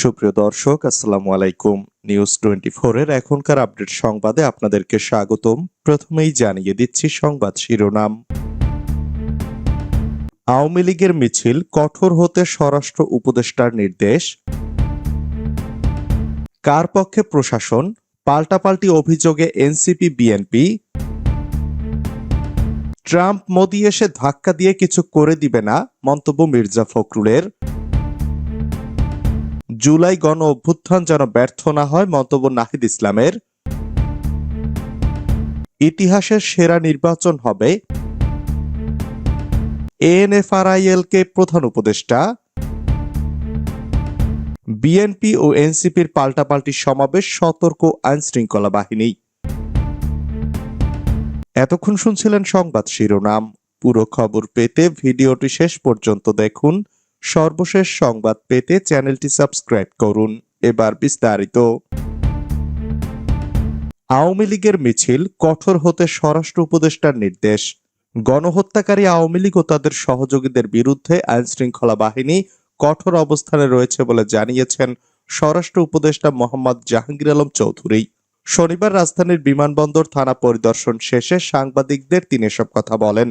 সুপ্রিয় দর্শক, আসসালামু আলাইকুম। নিউজ টোয়েন্টি এর এখনকার আপডেট সংবাদে আপনাদেরকে স্বাগতম। প্রথমেই জানিয়ে দিচ্ছি সংবাদ শিরোনাম। আওয়ামী লীগের মিছিল কঠোর হতে স্বরাষ্ট্র উপদেষ্টার নির্দেশ। কার পক্ষে প্রশাসন? পাল্টাপাল্টি অভিযোগে এনসিপি, বিএনপি। ট্রাম্প মোদি এসে ধাক্কা দিয়ে কিছু করে দিবে না, মন্তব্য মির্জা ফখরুলের। জুলাই গণ অভ্যুত্থান যেন ব্যর্থ না হয়, মন্তব্য নাহিদ ইসলামের। ইতিহাসের সেরা নির্বাচন হবে এএনএফআরআইএল কে প্রধান উপদেষ্টা। বিএনপি ও এনসিপির পাল্টাপাল্টি সমাবেশ, সতর্ক আইন শৃঙ্খলা বাহিনী। এতক্ষণ শুনছিলেন সংবাদ শিরোনাম। পুরো খবর পেতে ভিডিওটি শেষ পর্যন্ত দেখুন। সর্বশেষ সংবাদ পেতে চ্যানেলটি সাবস্ক্রাইব করুন। এবার বিস্তারিত। আওয়ামী লীগের মিছিল কঠোর হতে স্বরাষ্ট্র উপদেষ্টার নির্দেশ। গণহত্যাকারী আওয়ামী লীগ ও তাদের সহযোগীদের বিরুদ্ধে আইন শৃঙ্খলা বাহিনী কঠোর অবস্থানে রয়েছে বলে জানিয়েছেন স্বরাষ্ট্র উপদেষ্টা মোহাম্মদ জাহাঙ্গীর আলম চৌধুরী। শনিবার রাজধানীর বিমানবন্দর থানা পরিদর্শন শেষে সাংবাদিকদের তিনি এসব কথা বলেন।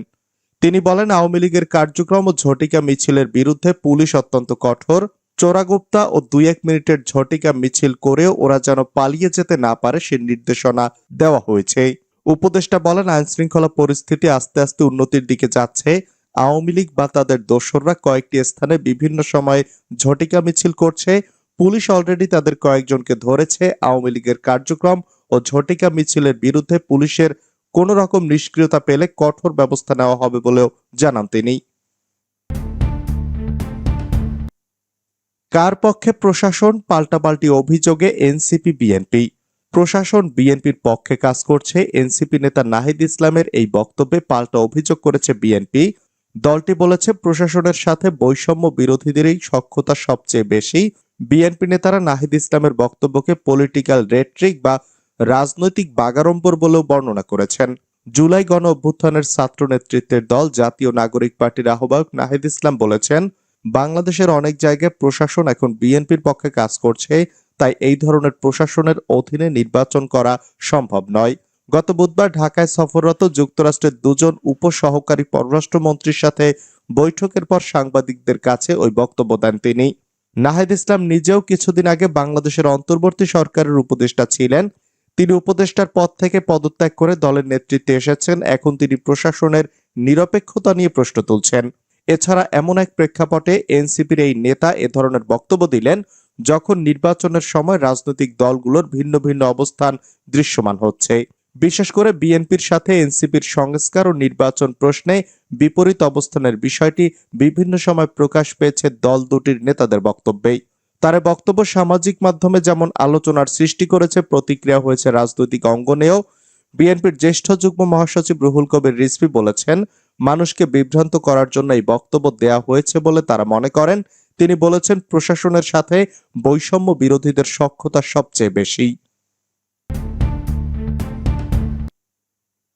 তিনি বলেন, আওয়ামী লীগের কার্যক্রম ও ঝটিকা মিছিলের বিরুদ্ধে পুলিশ অত্যন্ত কঠোর। চোরাগুপ্তা ও দুই এক মিনিটের ঝটিকা মিছিল করেও ওরা যেন পালিয়ে যেতে না পারে সে নির্দেশনা দেওয়া হয়েছে। উপদেষ্টা বলেন আইন শৃঙ্খলা পরিস্থিতি আস্তে আস্তে উন্নতির দিকে যাচ্ছে। আওয়ামী লীগ বা তাদের দোসররা কয়েকটি স্থানে বিভিন্ন সময়ে ঝটিকা মিছিল করছে। পুলিশ অলরেডি তাদের কয়েকজনকে ধরেছে। আওয়ামী লীগের কার্যক্রম ও ঝটিকা মিছিলের বিরুদ্ধে পুলিশের কোন রকম নিষ্ক্রিয়তা পেলে কঠোর ব্যবস্থা নেওয়া হবে বলেও জানান তিনি। কার পক্ষে প্রশাসন পাল্টাপাল্টি অভিযোগে এনসিপি, বিএনপি? প্রশাসন বিএনপির পক্ষে কাজ করছে এনসিপি নেতা নাহিদ ইসলামের এই বক্তব্যে পাল্টা অভিযোগ করেছে বিএনপি। দলটি বলেছে, প্রশাসনের সাথে বৈষম্য বিরোধীদেরই সক্ষতা সবচেয়ে বেশি। বিএনপি নেতারা নাহিদ ইসলামের বক্তব্যকে পলিটিক্যাল রেট্রিক বা রাজনৈতিক বাগাড়ম্বর বলেও বর্ণনা করেছেন। জুলাই গণ অভ্যুত্থানের ছাত্র নেতৃত্বের দল জাতীয় নাগরিক পার্টির আহ্বায়ক নাহিদ ইসলাম বলেছেন, বাংলাদেশের অনেক জায়গায় প্রশাসন এখন বিএনপির পক্ষে কাজ করছে, তাই এই ধরনের প্রশাসনের অধীনে নির্বাচন করা সম্ভব নয়। গত বুধবার ঢাকায় সফররত যুক্তরাষ্ট্রের দুজন উপসহকারী পররাষ্ট্রমন্ত্রীর সাথে বৈঠকের পর সাংবাদিকদের কাছে ওই বক্তব্য দেন তিনি। নাহিদ ইসলাম নিজেও কিছুদিন আগে বাংলাদেশের অন্তর্বর্তী সরকারের উপদেষ্টা ছিলেন তিনি উপদেষ্টার পদ থেকে পদত্যাগ করে দলের নেতৃত্বে এসেছেন। এখন তিনি প্রশাসনের নিরপেক্ষতা নিয়ে প্রশ্ন তুলছেন। এছাড়া এমন এক প্রেক্ষাপটে এনসিপির এই নেতা এ ধরনের বক্তব্য দিলেন, যখন নির্বাচনের সময় রাজনৈতিক দলগুলোর ভিন্ন ভিন্ন অবস্থান দৃশ্যমান হচ্ছে। বিশেষ করে বিএনপির সাথে এনসিপির সংস্কার ও নির্বাচন প্রশ্নে বিপরীত অবস্থানের বিষয়টি বিভিন্ন সময় প্রকাশ পেয়েছে দল দুটির নেতাদের বক্তব্যেই। তার বক্তব্য সামাজিক মাধ্যমে যেমন আলোচনার সৃষ্টি করেছে, প্রতিক্রিয়া হয়েছে রাজনৈতিক অঙ্গনেও। বিএনপির জ্যেষ্ঠ যুগ্ম মহাসচিব রুহুল কবির রিজভী বলেছেন, মানুষকে বিভ্রান্ত করার জন্য এই বক্তব্য দেয়া হয়েছে বলে তারা মনে করেন। তিনি বলেছেন, প্রশাসনের সাথে বৈষম্য বিরোধীদের সক্ষতা সবচেয়ে বেশি।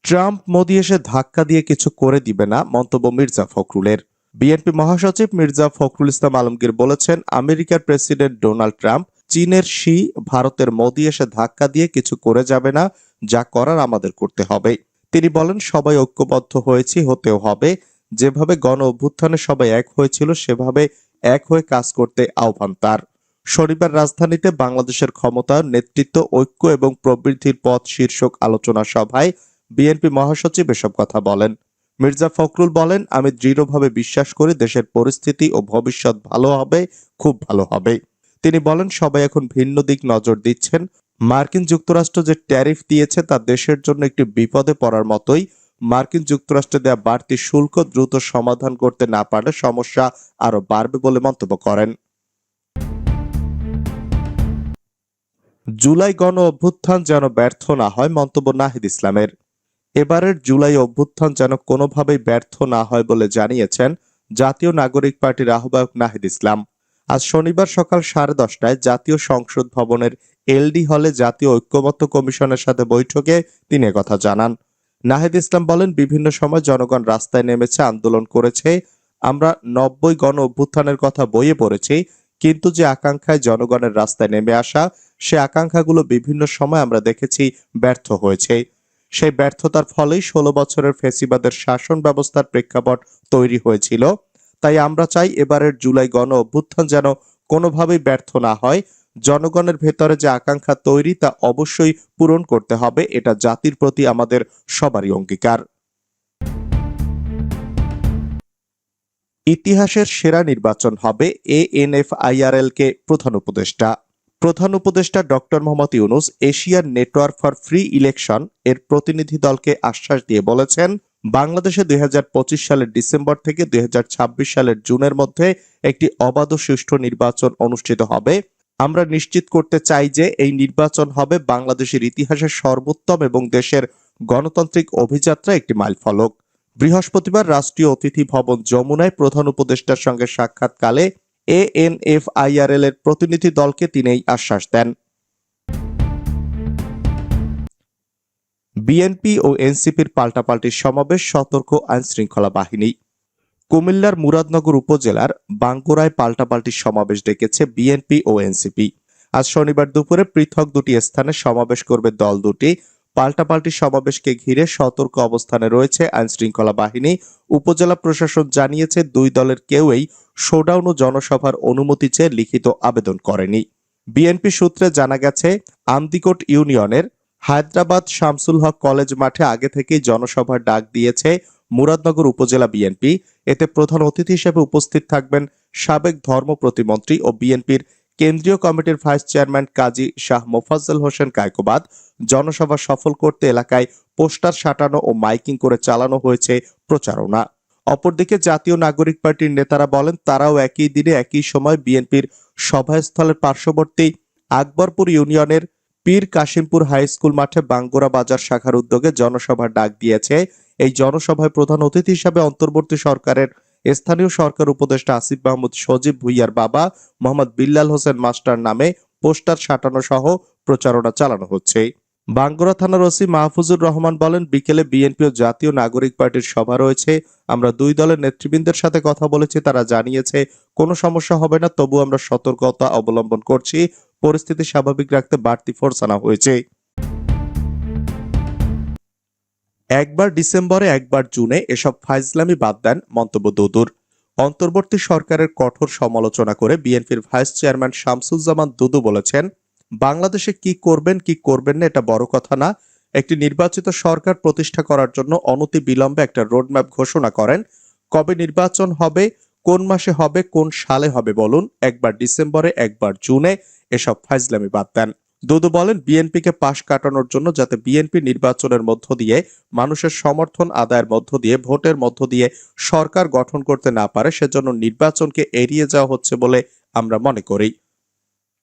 ট্রাম্প, মোদি এসে ধাক্কা দিয়ে কিছু করে দিবে না, মন্তব্য মির্জা ফখরুলের। বিএনপি মহাসচিব মির্জা ফখরুল ইসলাম আলমগীর বলেছেন, আমেরিকার প্রেসিডেন্ট ডোনাল্ড ট্রাম্প চীনের শি ভারতের মোদি এসে ধাক্কা দিয়ে কিছু করে যাবে না, যা করার আমাদের করতে হবে। তিনি বলেন, সবাই ঐক্যবদ্ধ হয়েছি, হতেও হবে। যেভাবে গণ অভ্যুত্থানে সবাই এক হয়েছিল, সেভাবে এক হয়ে কাজ করতে আহ্বান তার। শনিবার রাজধানীতে বাংলাদেশের ক্ষমতা, নেতৃত্ব, ঐক্য এবং প্রবৃদ্ধির পথ শীর্ষক আলোচনা সভায় বিএনপি মহাসচিব এসব কথা বলেন। মির্জা ফখরুল বলেন, আমি দৃঢ়ভাবে বিশ্বাস করি দেশের পরিস্থিতি ও ভবিষ্যৎ ভালো হবে, খুব ভালো হবে। তিনি বলেন, সবাই এখন ভিন্ন দিক নজর দিচ্ছেন। মার্কিন যুক্তরাষ্ট্র যে ট্যারিফ দিয়েছে তা দেশের জন্য একটি বিপদে পড়ার মতোই। মার্কিন যুক্তরাষ্ট্রে দেওয়া বাড়তি শুল্ক দ্রুত সমাধান করতে না পারলে সমস্যা আরও বাড়বে বলে মন্তব্য করেন। জুলাই গণ অভ্যুত্থান যেন ব্যর্থ না হয়, মন্তব্য নাহিদ ইসলামের। এবারের জুলাই অভ্যুত্থান যেন কোনোভাবেই ব্যর্থ না হয় বলে জানিয়েছেন জাতীয় নাগরিক পার্টির আহ্বায়ক নাহিদ ইসলাম। আজ শনিবার সকাল সাড়ে দশটায় জাতীয় সংসদ ভবনের এলডি হলে জাতীয় ঐক্যমত্য কমিশনের সাথে বৈঠকে তিনি কথা জানান। নাহিদ ইসলাম বলেন, বিভিন্ন সময় জনগণ রাস্তায় নেমেছে, আন্দোলন করেছে। আমরা নব্বই গণ অভ্যুত্থানের কথা বইয়ে পড়েছি, কিন্তু যে আকাঙ্ক্ষায় জনগণের রাস্তায় নেমে আসা, সে আকাঙ্ক্ষাগুলো বিভিন্ন সময় আমরা দেখেছি ব্যর্থ হয়েছে। সেই ব্যর্থতার ফলেই ষোলো বছরের ফেসিবাদের শাসন ব্যবস্থার প্রেক্ষাপট তৈরি হয়েছিল। তাই আমরা চাই এবারের জুলাই গণ অভ্যুত্থান যেন কোনোভাবেই ব্যর্থ না হয়। জনগণের ভেতরে যে আকাঙ্ক্ষা তৈরি তা অবশ্যই পূরণ করতে হবে, এটা জাতির প্রতি আমাদের সবারই অঙ্গীকার। ইতিহাসের সেরা নির্বাচন হবে এএনএফআইআরএল কে প্রধান উপদেষ্টা। প্রধান উপদেষ্টা doctor Muhammad Yunus Asian network for free election এর প্রতিনিধি দলকে আশ্বাস দিয়ে বলেছেন, বাংলাদেশে দুই হাজার পঁচিশ সালের ডিসেম্বর থেকে দুই হাজার ছাব্বিশ সালের জুনের মধ্যে একটি অবাধ সুষ্ঠু নির্বাচন অনুষ্ঠিত হবে। আমরা নিশ্চিত করতে চাই যে এই নির্বাচন হবে বাংলাদেশের ইতিহাসের সর্বোত্তম এবং দেশের গণতান্ত্রিক অভিযাত্রা একটি মাইলফলক। বৃহস্পতিবার রাষ্ট্রীয় অতিথি ভবন যমুনায় প্রধান উপদেষ্টার সঙ্গে সাক্ষাৎকালে এএনএফআইআরএল এর প্রতিনিধি দলকে তিনি এই আশ্বাস দেন। বিএনপি ও এনসিপির পাল্টাপাল্টির সমাবেশ, সতর্ক আইন শৃঙ্খলা বাহিনী। কুমিল্লার মুরাদনগর উপজেলার বাঙ্কুরায় পাল্টাপাল্টি সমাবেশ ডেকেছে বিএনপি ও এনসিপি। আজ শনিবার দুপুরে পৃথক দুটি স্থানে সমাবেশ করবে দল দুটি পাল্টাপাল্টি সমাবেশকে ঘিরে সতর্ক অবস্থানে রয়েছে আইন শৃঙ্খলা বাহিনী। উপজেলা প্রশাসন জানিয়েছে দুই দলের কেউই শোডাউন ও জনসভার অনুমতি চেয়ে লিখিত আবেদন করেনি। বিএনপি সূত্রে জানা গেছে আন্দিকোট ইউনিয়নের হায়দ্রাবাদ শামসুল হক কলেজ মাঠে আগে থেকেই জনসভার ডাক দিয়েছে মুরাদনগর উপজেলা বিএনপি। এতে প্রধান অতিথি হিসেবে উপস্থিত থাকবেন সাবেক ধর্ম প্রতিমন্ত্রী ও বিএনপির কেন্দ্রীয় কমিটির ভাইস চেয়ারম্যান কাজী শাহ মোফাজ্জল হোসেন কায়কোবাদ জনসভা সফল করতে এলাকায় পোস্টার সাটানো ও মাইকিং করে চালানো হয়েছে প্রচারণা। অপরদিকে জাতীয় নাগরিক পার্টির নেতারা বলেন, তারাও একই দিনে একই সময় বিএনপির সভাস্থলের পার্শ্ববর্তী আকবরপুর ইউনিয়নের পীর কাশিমপুর হাই স্কুল মাঠে বাঙ্গুরা বাজার শাখার উদ্যোগে জনসভার ডাক দিয়েছে। এই জনসভায় প্রধান অতিথি হিসাবে অন্তর্বর্তী সরকারের স্থানীয় সরকার উপদেষ্টা আসিফ মাহমুদ সজীব ভুইয়ার বাবা মোহাম্মদ বিল্লাল হোসেন মাস্টার নামে পোস্টার সাটানো সহ প্রচারণা চালানো হচ্ছে। বাঙ্গুরা থানার ওসি মাহফুজুর রহমান বলেন, বিকেলে বিএনপি ও জাতীয় নাগরিক পার্টির সভা রয়েছে। আমরা দুই দলের নেতৃবৃন্দের সাথে কথা বলেছি, তারা জানিয়েছে, কোনো সমস্যা হবে না তবু আমরা সতর্কতা অবলম্বন করছি। পরিস্থিতি স্বাভাবিক রাখতে বাড়তি ফোর্স আনা হয়েছে। একবার ডিসেম্বরে, একবার জুনে এসব ফাইজলামি বাদ দেন মন্তব্য দুদুর। অন্তর্বর্তী সরকারের কঠোর সমালোচনা করে বিএনপির ভাইস চেয়ারম্যান শামসুজ্জামান দুদু বলেছেন, বাংলাদেশে কি করবেন কি করবেন না, এটা বড় কথা না। একটি নির্বাচিত সরকার প্রতিষ্ঠা করার জন্য অনতি বিলম্বে একটা রোডম্যাপ ঘোষণা করেন। কবে নির্বাচন হবে, কোন মাসে হবে, কোন সালে হবে বলুন, একবার ডিসেম্বরে, একবার জুনে এসব ফাইজলামি বাদ দেন। দুদু বলেন, বিএনপিকে পাশ কাটানোর জন্য যাতে বিএনপি নির্বাচনের মধ্য দিয়ে, মানুষের সমর্থন আদায়ের মধ্য দিয়ে, ভোটের মধ্য দিয়ে সরকার গঠন করতে না পারে, সেজন্য নির্বাচনকে এড়িয়ে যাওয়া হচ্ছে বলে আমরা মনে করি।